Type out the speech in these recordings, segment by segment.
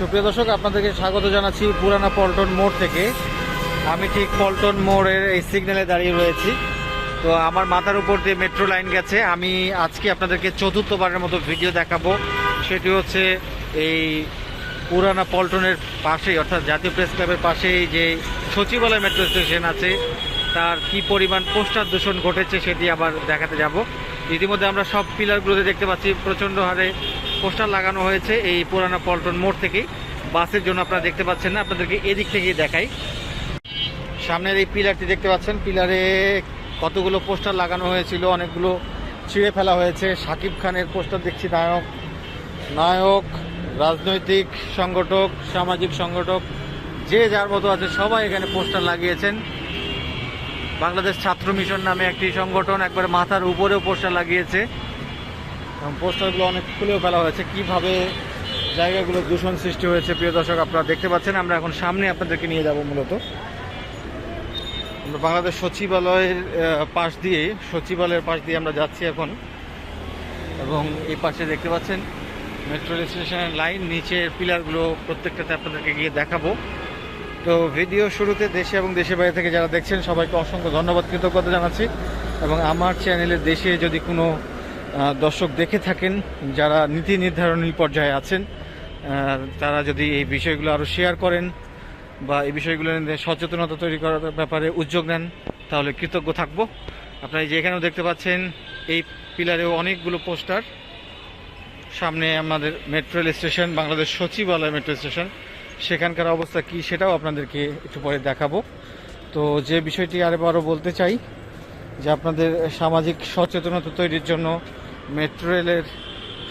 সুপ্রিয় দর্শক, আপনাদেরকে স্বাগত জানাচ্ছি পুরানা পল্টন মোড় থেকে। আমি ঠিক পল্টন মোড়ের এই সিগন্যালে দাঁড়িয়ে রয়েছি। তো আমার মাথার উপর দিয়ে মেট্রো লাইন গেছে। আমি আজকে আপনাদেরকে চতুর্থবারের মতো ভিডিও দেখাবো। সেটি হচ্ছে এই পুরানা পল্টনের পাশেই, অর্থাৎ জাতীয় প্রেস ক্লাবের পাশেই যে সচিবালয় মেট্রো স্টেশন আছে, তার কি পরিমাণ পোস্টার দূষণ ঘটেছে সেটি আবার দেখাতে যাব। ইতিমধ্যে আমরা সব পিলারগুলোতে দেখতে পাচ্ছি প্রচণ্ড হারে পোস্টার লাগানো হয়েছে এই পুরানা পল্টন মোড় থেকেই। বাসের জন্য আপনারা দেখতে পাচ্ছেন না, আপনাদেরকে এদিক থেকেই দেখাই। সামনের এই পিলারটি দেখতে পাচ্ছেন, পিলারে কতগুলো পোস্টার লাগানো হয়েছিল, অনেকগুলো ছিঁড়ে ফেলা হয়েছে। সাকিব খানের পোস্টার দেখছি, নায়ক। নায়ক, রাজনৈতিক সংগঠক, সামাজিক সংগঠক, যে যার মতো আছে, সবাই এখানে পোস্টার লাগিয়েছেন। বাংলাদেশ ছাত্র মিশন নামে একটি সংগঠন একবার মাথার উপরেও পোস্টার লাগিয়েছে। এবং পোস্টারগুলো অনেক খুলেও ফেলা হয়েছে। কীভাবে জায়গাগুলো দূষণ সৃষ্টি হয়েছে, প্রিয় দর্শক, আপনারা দেখতে পাচ্ছেন। আমরা এখন সামনে আপনাদেরকে নিয়ে যাব মূলত। আমরা বাংলাদেশ সচিবালয়ের পাশ দিয়ে, সচিবালয়ের পাশ দিয়ে আমরা যাচ্ছি এখন। এবং এই পাশে দেখতে পাচ্ছেন মেট্রো রেল স্টেশনের লাইন নিচের পিলারগুলো প্রত্যেকটাতে আপনাদেরকে গিয়ে দেখাবো। তো ভিডিও শুরুতে দেশে এবং দেশের বাইরে থেকে যারা দেখছেন, সবাইকে অসংখ্য ধন্যবাদ, কৃতজ্ঞতা জানাচ্ছি। এবং আমার চ্যানেলে দেশে যদি কোনো দর্শক দেখে থাকেন, যারা নীতি নির্ধারণী পর্যায়ে আছেন তারা যদি এই বিষয়গুলো আরও শেয়ার করেন বা এই বিষয়গুলো নিয়ে সচেতনতা তৈরি করার ব্যাপারে উদ্যোগ নেন, তাহলে কৃতজ্ঞ থাকব। আপনারা যে এখানেও দেখতে পাচ্ছেন, এই পিলারেও অনেকগুলো পোস্টার। সামনে আমাদের মেট্রো রেল স্টেশন বাংলাদেশ সচিবালয় মেট্রো স্টেশন সেখানকার অবস্থা কি সেটাও আপনাদেরকে একটু পরে দেখাবো। তো যে বিষয়টি আরেবারও বলতে চাই, যে আপনাদের সামাজিক সচেতনতা তৈরির জন্য মেট্রো রেলের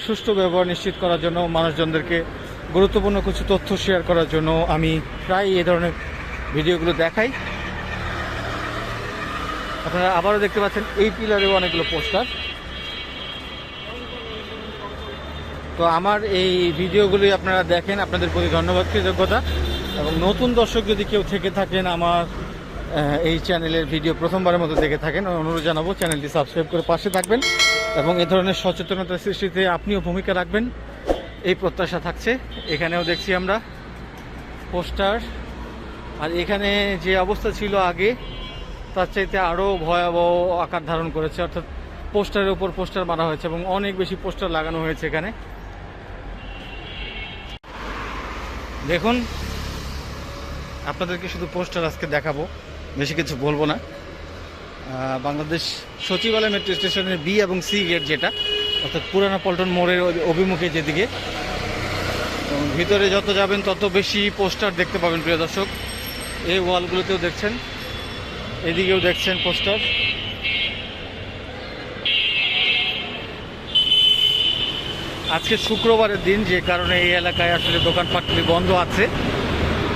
সুষ্ঠু ব্যবহার নিশ্চিত করার জন্য, মানুষজনদেরকে গুরুত্বপূর্ণ কিছু তথ্য শেয়ার করার জন্য আমি প্রায় এই ধরনের ভিডিওগুলো দেখাই। আপনারা আবারও দেখতে পাচ্ছেন, এই পিলারেও অনেকগুলো পোস্টার। তো আমার এই ভিডিওগুলি আপনারা দেখেন, আপনাদের প্রতি ধন্যবাদ, কৃতজ্ঞতা। এবং নতুন দর্শক যদি কেউ থেকে থাকেন, আমার এই চ্যানেলের ভিডিও প্রথমবারের মতো দেখে থাকেন, অনুরোধ জানাব চ্যানেলটি সাবস্ক্রাইব করে পাশে থাকবেন। এবং এ ধরনের সচেতনতা সৃষ্টিতে আপনিও ভূমিকা রাখবেন। এই প্রত্যাশা থাকছে। এখানেও দেখছি আমরা পোস্টার। আর এখানে যে অবস্থা ছিল আগে, তার চাইতে আরও ভয়াবহ আকার ধারণ করেছে। অর্থাৎ পোস্টারের উপর পোস্টার মারা হয়েছে এবং অনেক বেশি পোস্টার লাগানো হয়েছে এখানে। দেখুন, আপনাদেরকে শুধু পোস্টার আজকে দেখাবো, বেশি কিছু বলব না। বাংলাদেশ সচিবালয় মেট্রো স্টেশনের বি এবং সি গেট যেটা, অর্থাৎ পুরানা পল্টন মোড়ের অভিমুখে যেদিকে। এবং ভিতরে যত যাবেন, তত বেশি পোস্টার দেখতে পাবেন, প্রিয় দর্শক। এই ওয়ালগুলোতেও দেখছেন, এদিকেও দেখছেন পোস্টার। আজকে শুক্রবারের দিন, যে কারণে এই এলাকায় আসলে দোকানপাটগুলি বন্ধ আছে।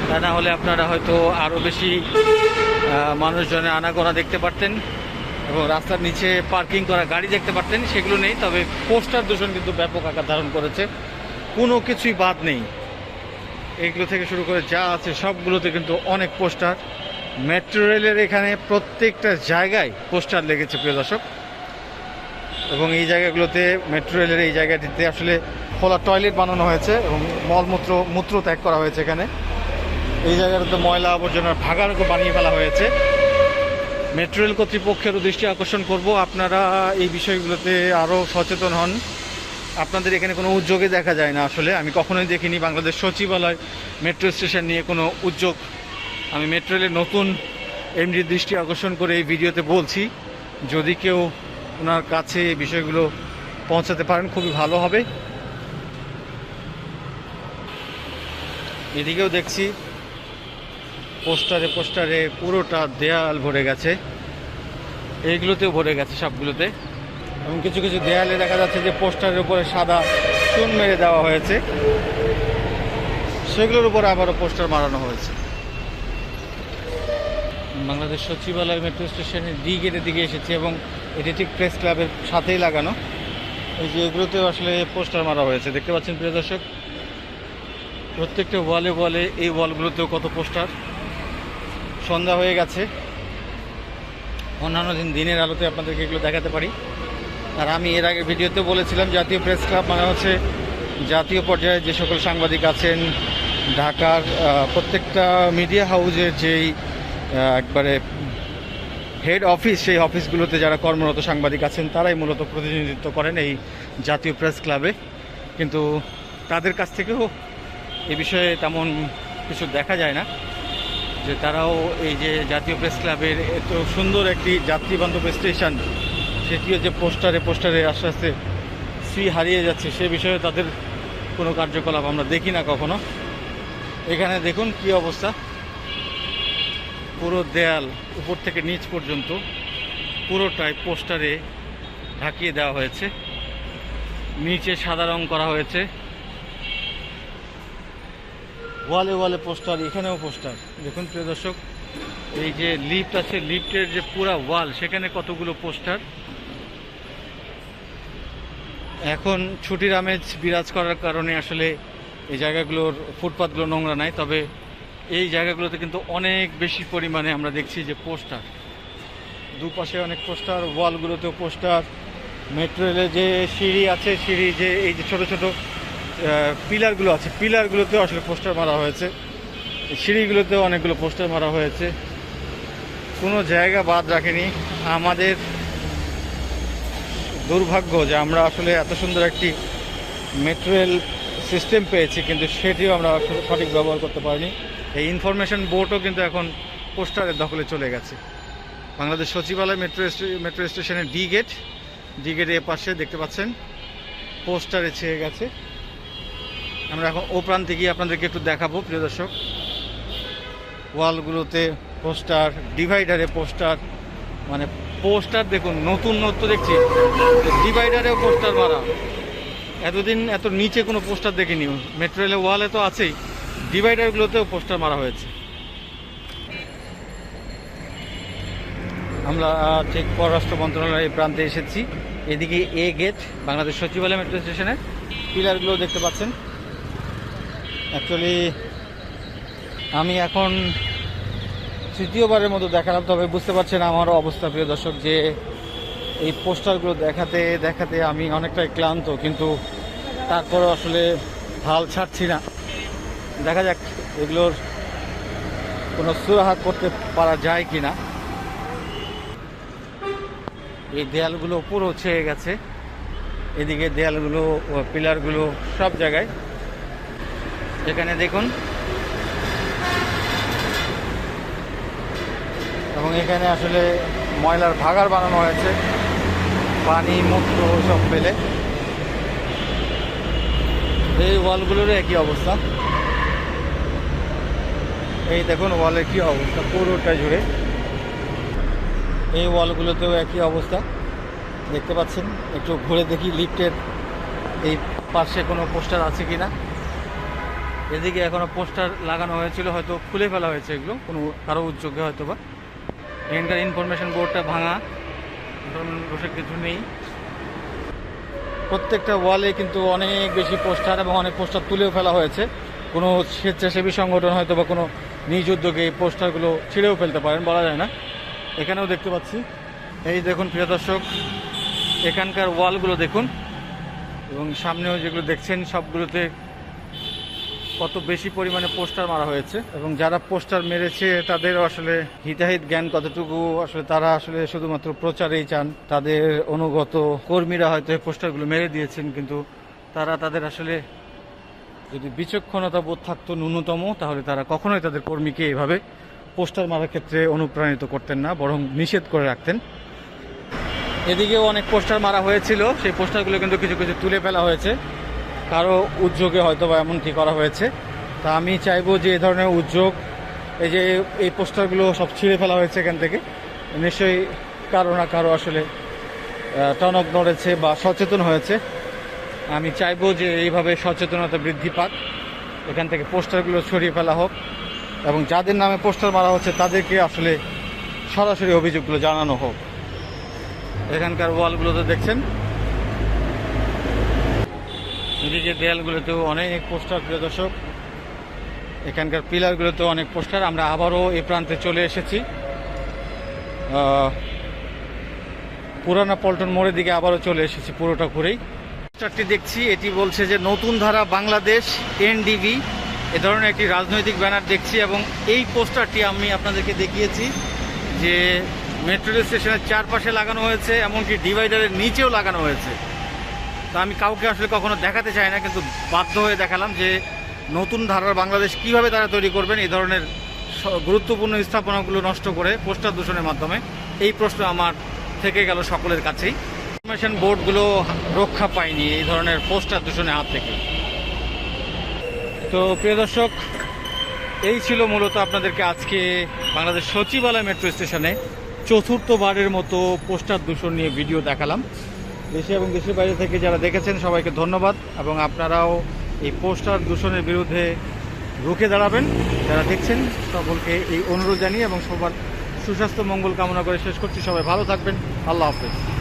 তা না হলে আপনারা হয়তো আরও বেশি মানুষজনে আনাগোনা দেখতে পারতেন এবং রাস্তার নিচে পার্কিং করা গাড়ি দেখতে পারতেন, সেগুলো নেই, তবে পোস্টার দূষণ কিন্তু ব্যাপক আকার ধারণ করেছে। কোনো কিছুই বাদ নেই। এগুলো থেকে শুরু করে যা আছে সবগুলোতে কিন্তু অনেক পোস্টার। মেট্রো রেলের এখানে প্রত্যেকটা জায়গায় পোস্টার লেগেছে, প্রিয় দর্শক। এবং এই জায়গাগুলোতে, মেট্রো রেলের এই জায়গাটিতে আসলে খোলা টয়লেট বানানো হয়েছে এবং মলমূত্র, মূত্র ত্যাগ করা হয়েছে এখানে। এই জায়গাটাতে ময়লা আবর্জনার ভাগারও বানিয়ে ফেলা হয়েছে। মেট্রো রেল কর্তৃপক্ষেরও দৃষ্টি আকর্ষণ করব। আপনারা এই বিষয়গুলোতে আরও সচেতন হন। আপনাদের এখানে কোনো উদ্যোগে দেখা যায় না আসলে। আমি কখনোই দেখিনি বাংলাদেশ সচিবালয় মেট্রো স্টেশন নিয়ে কোনো উদ্যোগ। আমি মেট্রো রেলের নতুন এমডির দৃষ্টি আকর্ষণ করে এই ভিডিওতে বলছি। যদি কেউ ওনার কাছে এই বিষয়গুলো পৌঁছাতে পারেন, খুবই ভালো হবে। এদিকেও দেখছি পোস্টারে পোস্টারে পুরোটা দেয়াল ভরে গেছে। এইগুলোতেও ভরে গেছে সবগুলোতে। এবং কিছু কিছু দেয়ালে দেখা যাচ্ছে যে পোস্টারের উপরে সাদা চুন মেরে দেওয়া হয়েছে। সেগুলোর উপর আবারও পোস্টার মারানো হয়েছে। বাংলাদেশ সচিবালয় মেট্রো স্টেশনের ডি গেটের দিকে এসেছে এবং এটি ঠিক প্রেস ক্লাবের সাথেই লাগানো। এই যে এগুলোতেও আসলে পোস্টার মারা হয়েছে। দেখতে পাচ্ছেন প্রিয় দর্শক, প্রত্যেকটা ওয়ালে ওয়ালে এই ওয়ালগুলোতেও কত পোস্টার। সন্ধ্যা হয়ে গেছে। অন্যান্য দিন দিনের আলোতে আপনাদেরকে এগুলো দেখাতে পারি। আর আমি এর আগে ভিডিওতে বলেছিলাম, জাতীয় প্রেস ক্লাব মানে হচ্ছে জাতীয় পর্যায়ে যে সকল সাংবাদিক আছেন, ঢাকার প্রত্যেকটা মিডিয়া হাউজের যেই একবারে হেড অফিস সেই অফিসগুলোতে যারা কর্মরত সাংবাদিক আছেন, তারাই মূলত প্রতিনিধিত্ব করেন এই জাতীয় প্রেস ক্লাবে কিন্তু তাদের কাছ থেকেও এ বিষয়ে তেমন কিছু দেখা যায় না। যে তারাও এই যে জাতীয় প্রেস ক্লাবের এত সুন্দর একটি যাত্রীবান্ধব স্টেশন, সেটিও যে পোস্টারে পোস্টারে আস্তে আস্তে শ্রী হারিয়ে যাচ্ছে, সে বিষয়ে তাদের কোনো কার্যকলাপ আমরা দেখি না কখনো। এখানে দেখুন কি অবস্থা। পুরো দেয়াল উপর থেকে নিচ পর্যন্ত পুরোটাই পোস্টারে ঢাকিয়ে দেওয়া হয়েছে। নিচে সাদা রং করা হয়েছে। ওয়ালে ওয়ালে পোস্টার, এখানেও পোস্টার। দেখুন প্রিয় দর্শক, এই যে লিফট আছে লিফটের যে পুরা ওয়াল, সেখানে কতগুলো পোস্টার? এখন ছুটির আমেজ বিরাজ করার কারণে আসলে এই জায়গাগুলোর ফুটপাথগুলো নোংরা নাই, তবে এই জায়গাগুলোতে কিন্তু অনেক বেশি পরিমাণে আমরা দেখছি যে পোস্টার। দুপাশে অনেক পোস্টার, ওয়ালগুলোতেও পোস্টার। মেট্রো রেলের যে সিঁড়ি আছে, সিঁড়ি যে এই যে ছোট ছোট পিলারগুলো আছে। পিলারগুলোতেও আসলে পোস্টার মারা হয়েছে। সিঁড়িগুলোতেও অনেকগুলো পোস্টার মারা হয়েছে। কোনো জায়গা বাদ রাখেনি। আমাদের দুর্ভাগ্য যে আমরা আসলে এত সুন্দর একটি মেট্রো রেল সিস্টেম পেয়েছি, কিন্তু সেটিও আমরা সঠিক ব্যবহার করতে পারিনি। এই ইনফরমেশন বোর্ডও কিন্তু এখন পোস্টারের দখলে চলে গেছে। বাংলাদেশ সচিবালয় মেট্রো মেট্রো স্টেশনের ডি গেট, ডি গেটের পাশে দেখতে পাচ্ছেন, পোস্টারে ছেয়ে গেছে। আমরা এখন ও প্রান্তে গিয়ে আপনাদেরকে একটু দেখাবো, প্রিয় দর্শক। ওয়ালগুলোতে পোস্টার, ডিভাইডারে পোস্টার মানে পোস্টার দেখুন, নতুন নতুন দেখছি। ডিভাইডারেও পোস্টার মারা। এতদিন এত নিচে কোনো পোস্টার দেখিনি। মেট্রো রেলের ওয়ালে তো আছেই। ডিভাইডারগুলোতেও পোস্টার মারা হয়েছে। আমরা ঠিক পররাষ্ট্র মন্ত্রণালয়ের প্রান্তে এসেছি। এদিকে এ গেট, বাংলাদেশ সচিবালয় মেট্রো স্টেশনের। পিলারগুলো দেখতে পাচ্ছেন। অ্যাকচুয়ালি আমি এখন তৃতীয়বারের মতো দেখালাম, তবে বুঝতে পারছেন আমার অবস্থা, প্রিয় দর্শক, যে এই পোস্টারগুলো দেখাতে দেখাতে আমি অনেকটাই ক্লান্ত, কিন্তু তারপরও আসলে হাল ছাড়ছি না। দেখা যাক এগুলোর কোনো সুরাহা করতে পারা যায় কি না এই দেয়ালগুলো পুরো ছেয়ে গেছে। এদিকে দেয়ালগুলো পিলারগুলো সব জায়গায় এখানে দেখুন। এবং এখানে আসলে ময়লার ভাগার বানানো হয়েছে। পানি, মূত্র সব ফেলে। এই ওয়ালগুলোরও একই অবস্থা। এই দেখুন ওয়ালের কি অবস্থা, পুরোটা জুড়ে। এই ওয়ালগুলোতেও একই অবস্থা। দেখতে পাচ্ছেন? একটু ঘুরে দেখি লিফটের এই পাশে কোনো পোস্টার আছে কি না এদিকে এখনও পোস্টার লাগানো হয়েছিল, হয়তো খুলে ফেলা হয়েছে এগুলো, কোনো কারও উদ্যোগে হয়তো বা এখানকার ইনফরমেশন বোর্ডটা ভাঙা বসে কিছু নেই। প্রত্যেকটা ওয়ালে কিন্তু অনেক বেশি পোস্টার এবং অনেক পোস্টার তুলেও ফেলা হয়েছে। কোনো স্বেচ্ছাসেবী সংগঠন হয়তো বা কোনো নিজ উদ্যোগে এই পোস্টারগুলো ছিঁড়েও ফেলতে পারেন, বলা যায় না। এখানেও দেখতে পাচ্ছি। এই দেখুন, প্রিয় দর্শক, এখানকার ওয়ালগুলো দেখুন, এবং সামনেও যেগুলো দেখছেন, সবগুলোতে কত বেশি পরিমাণে পোস্টার মারা হয়েছে? এবং যারা পোস্টার মেরেছে তাদের আসলে হিতাহিত জ্ঞান কতটুকু? আসলে তারা আসলে শুধুমাত্র প্রচারেই চান। তাদের অনুগত কর্মীরা হয়তো এই পোস্টারগুলো মেরে দিয়েছেন, কিন্তু তারা তাদের আসলে যদি বিচক্ষণতা বোধ থাকতো ন্যূনতম, তাহলে তারা কখনোই তাদের কর্মীকে এভাবে পোস্টার মারার ক্ষেত্রে অনুপ্রাণিত করতেন না, বরং নিষেধ করে রাখতেন। এদিকেও অনেক পোস্টার মারা হয়েছিল। সেই পোস্টারগুলো কিন্তু কিছু কিছু তুলে ফেলা হয়েছে। কারও উদ্যোগে হয়তো বা এমনটি করা হয়েছে। তা আমি চাইব যে এই ধরনের উদ্যোগ, এই যে এই পোস্টারগুলো সব ছিঁড়ে ফেলা হয়েছে এখান থেকে, নিশ্চয়ই কারও না কারও আসলে টনক নড়েছে বা সচেতন হয়েছে। আমি চাইব যে এইভাবে সচেতনতা বৃদ্ধি পাক, এখান থেকে পোস্টারগুলো ছড়িয়ে ফেলা হোক এবং যাদের নামে পোস্টার মারা হচ্ছে তাদেরকে আসলে সরাসরি অভিযোগগুলো জানানো হোক। এখানকার ওয়ালগুলোতে দেখছেন এদিকে দেয়ালগুলোতেও অনেক পোস্টার, প্রিয় দর্শক। এখানকার পিলারগুলোতেও অনেক পোস্টার। আমরা আবারও এ প্রান্তে চলে এসেছি। পুরানা পল্টন মোড়ের দিকে আবারও চলে এসেছি পুরোটা ঘুরেই। পোস্টারটি দেখছি, এটি বলছে যে নতুন ধারা বাংলাদেশ, এনডিবি, এ ধরনের একটি রাজনৈতিক ব্যানার দেখছি এবং এই পোস্টারটি আমি আপনাদেরকে দেখিয়েছি যে মেট্রো রেল স্টেশনের চারপাশে লাগানো হয়েছে, এমনকি ডিভাইডারের নিচেও লাগানো হয়েছে। তা আমি কাউকে আসলে কখনো দেখাতে চাই না, কিন্তু বাধ্য হয়ে দেখালাম যে নতুন ধারার বাংলাদেশ কীভাবে তারা তৈরি করবেন, এই ধরনের গুরুত্বপূর্ণ স্থাপনাগুলো নষ্ট করে পোস্টার দূষণের মাধ্যমে। এই প্রশ্ন আমার থেকে গেল সকলের কাছেই। ইনফরমেশন বোর্ডগুলো রক্ষা পায়নি এই ধরনের পোস্টার দূষণের হাত থেকে। তো প্রিয় দর্শক, এই ছিল মূলত আপনাদেরকে আজকে বাংলাদেশ সচিবালয় মেট্রো স্টেশনে চতুর্থবারের মতো পোস্টার দূষণ নিয়ে ভিডিও দেখালাম। দেশে এবং দেশের বাইরে থেকে যারা দেখেছেন, সবাইকে ধন্যবাদ। এবং আপনারাও এই পোস্টার দূষণের বিরুদ্ধে রুখে দাঁড়াবেন। যারা দেখছেন, সকলকে এই অনুরোধ জানিয়ে এবং সবার সুস্বাস্থ্য, মঙ্গল কামনা করে শেষ করছি। সবাই ভালো থাকবেন। আল্লাহ হাফেজ।